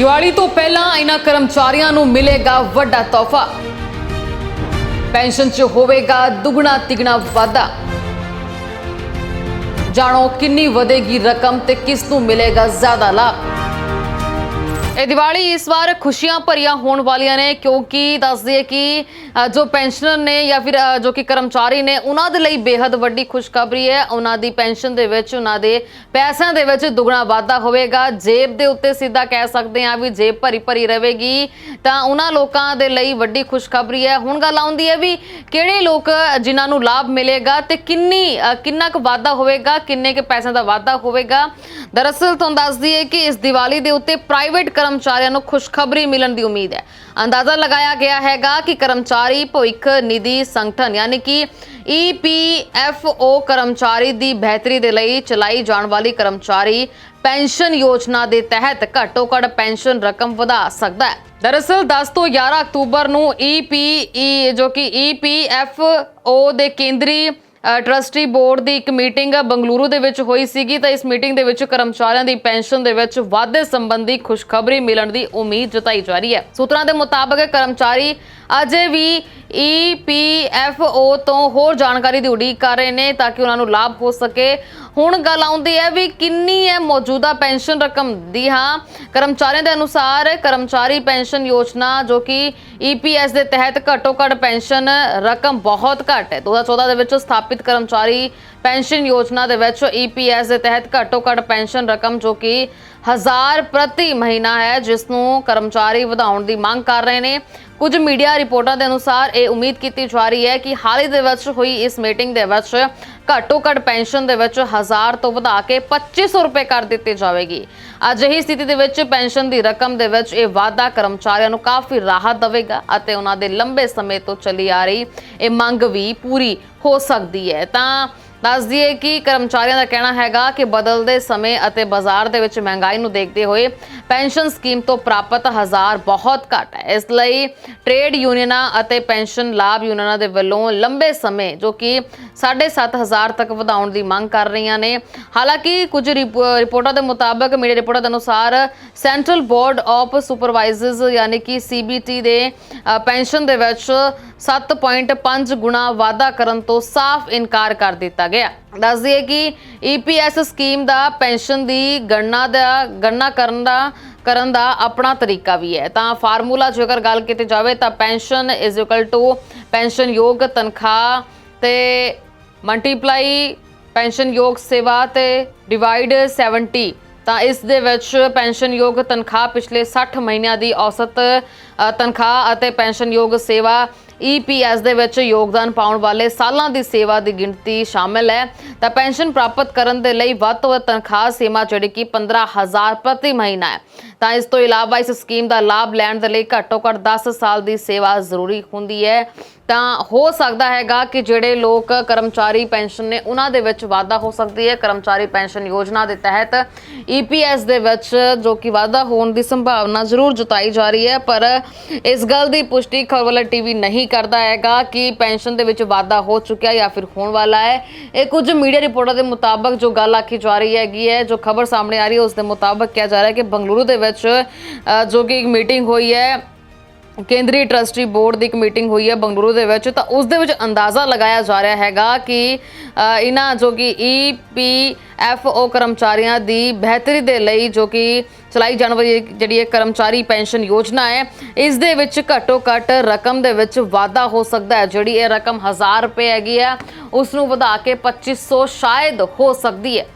ਦੀਵਾਲੀ ਤੋਂ ਪਹਿਲਾਂ ਇਹਨਾਂ ਕਰਮਚਾਰੀਆਂ ਨੂੰ ਮਿਲੇਗਾ ਵੱਡਾ ਤੋਹਫਾ। ਪੈਨਸ਼ਨ 'ਚ ਹੋਵੇਗਾ ਦੁੱਗਣਾ ਤਿਗਣਾ ਵਾਧਾ। ਜਾਣੋ ਕਿੰਨੀ ਵਧੇਗੀ ਰਕਮ ਤੇ ਕਿਸ ਨੂੰ ਮਿਲੇਗਾ ਜ਼ਿਆਦਾ ਲਾਭ। ਇਹ ਦੀਵਾਲੀ ਇਸ ਵਾਰ ਖੁਸ਼ੀਆਂ ਭਰੀਆਂ ਹੋਣ ਵਾਲੀਆਂ ਨੇ, ਕਿਉਂਕਿ ਦੱਸ ਦਈਏ ਕਿ ਜੋ ਪੈਨਸ਼ਨਰ ਨੇ ਜਾਂ ਫਿਰ ਜੋ ਕਿ ਕਰਮਚਾਰੀ ਨੇ, ਉਹਨਾਂ ਦੇ ਲਈ ਬੇहद ਵੱਡੀ ਖੁਸ਼ਖਬਰੀ ਹੈ। ਉਹਨਾਂ ਦੀ ਪੈਨਸ਼ਨ ਦੇ ਵਿੱਚ, ਉਹਨਾਂ ਦੇ ਪੈਸਿਆਂ ਦੇ ਵਿੱਚ ਦੁੱਗਣਾ ਵਾਧਾ ਹੋਵੇਗਾ। ਜੇਬ ਦੇ ਉੱਤੇ ਸਿੱਧਾ ਕਹਿ ਸਕਦੇ ਹਾਂ ਵੀ ਜੇਬ ਭਰੀ ਭਰੀ ਰਹੇਗੀ, ਤਾਂ ਉਹਨਾਂ ਲੋਕਾਂ ਦੇ ਲਈ ਵੱਡੀ ਖੁਸ਼ਖਬਰੀ ਹੈ। ਹੁਣ ਗੱਲ ਆਉਂਦੀ ਹੈ ਵੀ ਕਿਹੜੇ ਲੋਕ, ਜਿਨ੍ਹਾਂ ਨੂੰ ਲਾਭ ਮਿਲੇਗਾ ਤੇ ਕਿੰਨੀ ਕਿੰਨਾ ਕੁ ਵਾਧਾ ਹੋਵੇਗਾ, ਕਿੰਨੇ ਕੁ ਪੈਸਿਆਂ ਦਾ ਵਾਧਾ ਹੋਵੇਗਾ। ਦਰਅਸਲ ਤੁਹਾਨੂੰ ਦੱਸ ਦਈਏ ਕਿ ਇਸ ਦੀਵਾਲੀ ਦੇ ਉੱਤੇ ਪ੍ਰਾਈਵੇਟ ਕਰਮਚਾਰੀਆਂ ਨੂੰ ਖੁਸ਼ਖਬਰੀ ਮਿਲਣ ਦੀ ਉਮੀਦ ਹੈ। ਅੰਦਾਜ਼ਾ ਲਗਾਇਆ ਗਿਆ ਹੈਗਾ ਕਿ ਕਰਮਚਾਰੀ ਭਵਿੱਖ ਨਿਧੀ ਸੰਗਠਨ ਯਾਨੀ ਕਿ ਈਪੀਐਫਓ ਕਰਮਚਾਰੀ ਦੀ ਬਿਹਤਰੀ ਦੇ ਲਈ ਚਲਾਈ ਜਾਣ ਵਾਲੀ ਕਰਮਚਾਰੀ ਪੈਨਸ਼ਨ ਯੋਜਨਾ ਦੇ ਤਹਿਤ ਘੱਟੋ ਘੱਟ ਪੈਨਸ਼ਨ ਰਕਮ ਵਧਾ ਸਕਦਾ ਹੈ। ਦਰਅਸਲ 10 ਤੋਂ 11 ਅਕਤੂਬਰ ਨੂੰ ਈਪੀਈ ਜੋ ਕਿ ਈਪੀਐਫਓ ਦੇ ਕੇਂਦਰੀ ਟਰਸਟੀ ਬੋਰਡ ਦੀ ਇੱਕ ਮੀਟਿੰਗ ਬੰਗਲੁਰੂ ਦੇ ਵਿੱਚ ਹੋਈ ਸੀਗੀ ਤਾਂ ਇਸ ਮੀਟਿੰਗ ਦੇ ਵਿੱਚ ਕਰਮਚਾਰੀਆਂ ਦੀ ਪੈਨਸ਼ਨ ਦੇ ਵਿੱਚ ਵਾਧੇ ਸੰਬੰਧੀ ਖੁਸ਼ਖਬਰੀ ਮਿਲਣ ਦੀ ਉਮੀਦ ਜਤਾਈ ਜਾ ਰਹੀ ਹੈ। ਸੂਤਰਾਂ ਦੇ ਮੁਤਾਬਕ ਕਰਮਚਾਰੀ ਅਜੇ ਵੀ ਈਪੀਐਫਓ ਤੋਂ ਹੋਰ ਜਾਣਕਾਰੀ ਦੀ ਉਡੀਕ ਕਰ ਰਹੇ ਨੇ ਤਾਂ ਕਿ ਉਹਨਾਂ ਨੂੰ ਲਾਭ ਹੋ ਸਕੇ। ਹੁਣ ਗੱਲ ਆਉਂਦੀ ਹੈ ਵੀ ਕਿੰਨੀ ਹੈ ਮੌਜੂਦਾ ਪੈਨਸ਼ਨ ਰਕਮ ਦੀ, ਹਾਂ। ਕਰਮਚਾਰੀਆਂ ਦੇ ਅਨੁਸਾਰ ਕਰਮਚਾਰੀ ਪੈਨਸ਼ਨ ਯੋਜਨਾ ਜੋ ਕਿ ਈਪੀਐਸ ਦੇ ਤਹਿਤ ਘੱਟੋ ਘੱਟ ਪੈਨਸ਼ਨ ਰਕਮ ਬਹੁਤ ਘੱਟ ਹੈ। 2014 ਦੇ ਵਿੱਚ ਸਥਾਪਿਤ ਕਰਮਚਾਰੀ ਪੈਨਸ਼ਨ ਯੋਜਨਾ ਦੇ ਵਿੱਚ ਈਪੀਐਸ ਦੇ ਤਹਿਤ ਘੱਟੋ ਘੱਟ ਪੈਨਸ਼ਨ ਰਕਮ ਜੋ ਕਿ 1000 ਪ੍ਰਤੀ ਮਹੀਨਾ ਹੈ, ਜਿਸ ਨੂੰ ਕਰਮਚਾਰੀ ਵਧਾਉਣ ਦੀ ਮੰਗ ਕਰ ਰਹੇ ਨੇ। ਕੁਝ ਮੀਡੀਆ ਰਿਪੋਰਟਾਂ ਦੇ ਅਨੁਸਾਰ ਇਹ ਉਮੀਦ ਕੀਤੀ ਜਾ ਰਹੀ ਹੈ ਕਿ ਹਾਲ ਹੀ ਦੇ ਵਿੱਚ ਹੋਈ ਇਸ ਮੀਟਿੰਗ ਦੇ ਵਿੱਚ ਘੱਟੋ ਘੱਟ ਪੈਨਸ਼ਨ ਦੇ ਵਿੱਚ 1000 ਤੋਂ ਵਧਾ ਕੇ 2500 ਰੁਪਏ ਕਰ ਦਿੱਤੀ ਜਾਵੇਗੀ। ਅਜਿਹੀ ਸਥਿਤੀ ਦੇ ਵਿੱਚ ਪੈਨਸ਼ਨ ਦੀ ਰਕਮ ਦੇ ਵਿੱਚ ਇਹ ਵਾਧਾ ਕਰਮਚਾਰੀਆਂ ਨੂੰ ਕਾਫੀ ਰਾਹਤ ਦੇਵੇਗਾ ਅਤੇ ਉਹਨਾਂ ਦੇ ਲੰਬੇ ਸਮੇਂ ਤੋਂ ਚੱਲੀ ਆ ਰਹੀ ਇਹ ਮੰਗ ਵੀ ਪੂਰੀ ਹੋ ਸਕਦੀ ਹੈ। ਤਾਂ ਦੱਸ ਦਈਏ ਕਿ ਕਰਮਚਾਰੀਆਂ ਦਾ ਕਹਿਣਾ ਹੈਗਾ ਕਿ ਬਦਲਦੇ ਸਮੇਂ ਅਤੇ ਬਾਜ਼ਾਰ ਦੇ ਵਿੱਚ ਮਹਿੰਗਾਈ ਨੂੰ ਦੇਖਦੇ ਹੋਏ ਪੈਨਸ਼ਨ ਸਕੀਮ ਤੋਂ ਪ੍ਰਾਪਤ ਹਜ਼ਾਰ ਬਹੁਤ ਘੱਟ ਹੈ। ਇਸ ਲਈ ਟ੍ਰੇਡ ਯੂਨੀਅਨਾਂ ਅਤੇ ਪੈਨਸ਼ਨ ਲਾਭ ਯੂਨੀਅਨਾਂ ਦੇ ਵੱਲੋਂ ਲੰਬੇ ਸਮੇਂ ਜੋ ਕਿ 7500 ਤੱਕ ਵਧਾਉਣ ਦੀ ਮੰਗ ਕਰ ਰਹੀਆਂ ਨੇ। ਹਾਲਾਂਕਿ ਕੁਝ ਰਿਪ- ਰਿਪੋਰਟਾਂ ਦੇ ਮੁਤਾਬਕ ਮੀਡੀਆ ਰਿਪੋਰਟਾਂ ਦੇ ਅਨੁਸਾਰ ਸੈਂਟਰਲ ਬੋਰਡ ਆਫ ਸੁਪਰਵਾਈਜ਼ਰਸ ਯਾਨੀ ਕਿ ਸੀਬੀਟੀ ਦੇ ਪੈਨਸ਼ਨ ਦੇ ਵਿੱਚ 7.5 ਗੁਣਾ ਵਾਧਾ ਕਰਨ ਤੋਂ ਸਾਫ਼ ਇਨਕਾਰ ਕਰ ਦਿੱਤਾ ਗਿਆ। ਦੱਸ ਦਈਏ ਕਿ ਈਪੀਐਸ ਸਕੀਮ ਦਾ ਪੈਨਸ਼ਨ ਦੀ ਗਣਨਾ ਦਾ, ਗਣਨਾ ਕਰਨ ਦਾ ਕਰਨ ਦਾ ਆਪਣਾ ਤਰੀਕਾ ਵੀ ਹੈ। ਤਾਂ ਫਾਰਮੂਲਾ ਜੇਕਰ ਗੱਲ ਕੀਤੀ ਜਾਵੇ ਤਾਂ pension is equal to pension ਯੋਗ ਤਨਖਾਹ ਤੇ ਮਲਟੀਪਲਾਈ ਪੈਨਸ਼ਨ ਯੋਗ ਸੇਵਾ ਤੇ ਡਿਵਾਈਡ 70 ਤਾਂ ਇਸ ਦੇ ਵਿੱਚ ਪੈਨਸ਼ਨ ਯੋਗ ਤਨਖਾਹ ਪਿਛਲੇ 60 ਮਹੀਨਿਆਂ ਦੀ ਔਸਤ ਤਨਖਾਹ ਅਤੇ ਪੈਨਸ਼ਨ ਯੋਗ ਸੇਵਾ ਈਪੀਐਸ ਦੇ ਵਿੱਚ ਯੋਗਦਾਨ ਪਾਉਣ ਵਾਲੇ ਸਾਲਾਂ ਦੀ ਸੇਵਾ ਦੀ ਗਿਣਤੀ ਸ਼ਾਮਿਲ ਹੈ। ਤਾਂ ਪੈਨਸ਼ਨ ਪ੍ਰਾਪਤ ਕਰਨ ਦੇ ਲਈ ਵੱਧ ਤੋਂ ਵੱਧ ਤਨਖਾਹ ਸੀਮਾ ਜਿਹੜੀ ਕਿ 15000 ਪ੍ਰਤੀ ਮਹੀਨਾ ਹੈ। ਤਾਂ ਇਸ ਤੋਂ ਇਲਾਵਾ ਇਸ ਸਕੀਮ ਦਾ ਲਾਭ ਲੈਣ ਦੇ ਲਈ ਘੱਟੋ ਘੱਟ 10 ਸਾਲ ਦੀ ਸੇਵਾ ਜ਼ਰੂਰੀ ਹੁੰਦੀ ਹੈ। ਤਾਂ ਹੋ ਸਕਦਾ ਹੈਗਾ ਕਿ ਜਿਹੜੇ ਲੋਕ ਕਰਮਚਾਰੀ ਪੈਨਸ਼ਨ ਨੇ, ਉਹਨਾਂ ਦੇ ਵਿੱਚ ਵਾਧਾ ਹੋ ਸਕਦੀ ਹੈ। ਕਰਮਚਾਰੀ ਪੈਨਸ਼ਨ ਯੋਜਨਾ ਦੇ ਤਹਿਤ ਈਪੀਐਸ ਦੇ ਵਿੱਚ ਜੋ ਕਿ ਵਾਧਾ ਹੋਣ ਦੀ ਸੰਭਾਵਨਾ ਜ਼ਰੂਰ ਜਤਾਈ ਜਾ ਰਹੀ ਹੈ। ਪਰ ਇਸ ਗੱਲ ਦੀ ਪੁਸ਼ਟੀ ਖਬਰਵਾਲਾ ਟੀਵੀ ਨਹੀਂ ਕਰਦਾ ਹੈਗਾ ਕਿ ਪੈਨਸ਼ਨ ਦੇ ਵਿੱਚ ਵਾਧਾ ਹੋ ਚੁੱਕਿਆ ਜਾਂ ਫਿਰ ਹੋਣ ਵਾਲਾ ਹੈ। ਇਹ ਕੁਝ ਮੀਡੀਆ ਰਿਪੋਰਟਾਂ ਦੇ ਮੁਤਾਬਕ ਜੋ ਗੱਲ ਆਖੀ ਜਾ ਰਹੀ ਹੈਗੀ ਹੈ, ਜੋ ਖਬਰ ਸਾਹਮਣੇ ਆ ਰਹੀ ਹੈ, ਉਸ ਦੇ ਮੁਤਾਬਕ ਕਿਹਾ ਜਾ ਰਿਹਾ ਹੈ ਕਿ ਬੰਗਲੁਰੂ ਦੇ ਵਿੱਚ ਅ, ਜੋ ਕਿ ਇੱਕ ਮੀਟਿੰਗ ਹੋਈ ਹੈ ਕੇਂਦਰੀ ਟਰਸਟੀ ਬੋਰਡ ਦੀ ਇੱਕ ਮੀਟਿੰਗ ਹੋਈ ਹੈ ਬੰਗਲੁਰੂ ਦੇ ਵਿੱਚ ਤਾਂ ਉਸ ਦੇ ਵਿੱਚ ਅੰਦਾਜ਼ਾ ਲਗਾਇਆ ਜਾ ਰਿਹਾ ਹੈਗਾ ਕਿ ਇਹਨਾਂ ਜੋ ਕਿ ਈਪੀਐਫਓ ਕਰਮਚਾਰੀਆਂ ਦੀ ਬਿਹਤਰੀ ਦੇ ਲਈ ਜੋ ਕਿ ਚਲਾਈ ਜਾਣ ਵਾਲੀ ਜਿਹੜੀ ਇਹ ਕਰਮਚਾਰੀ ਪੈਨਸ਼ਨ ਯੋਜਨਾ ਹੈ ਇਸ ਦੇ ਵਿੱਚ ਘੱਟੋ ਘੱਟ ਰਕਮ ਦੇ ਵਿੱਚ ਵਾਧਾ ਹੋ ਸਕਦਾ ਹੈ ਜਿਹੜੀ ਇਹ ਰਕਮ 1000 ਰੁਪਏ ਹੈਗੀ ਹੈ ਉਸ ਨੂੰ ਵਧਾ ਕੇ 2500 ਸ਼ਾਇਦ ਹੋ ਸਕਦੀ ਹੈ।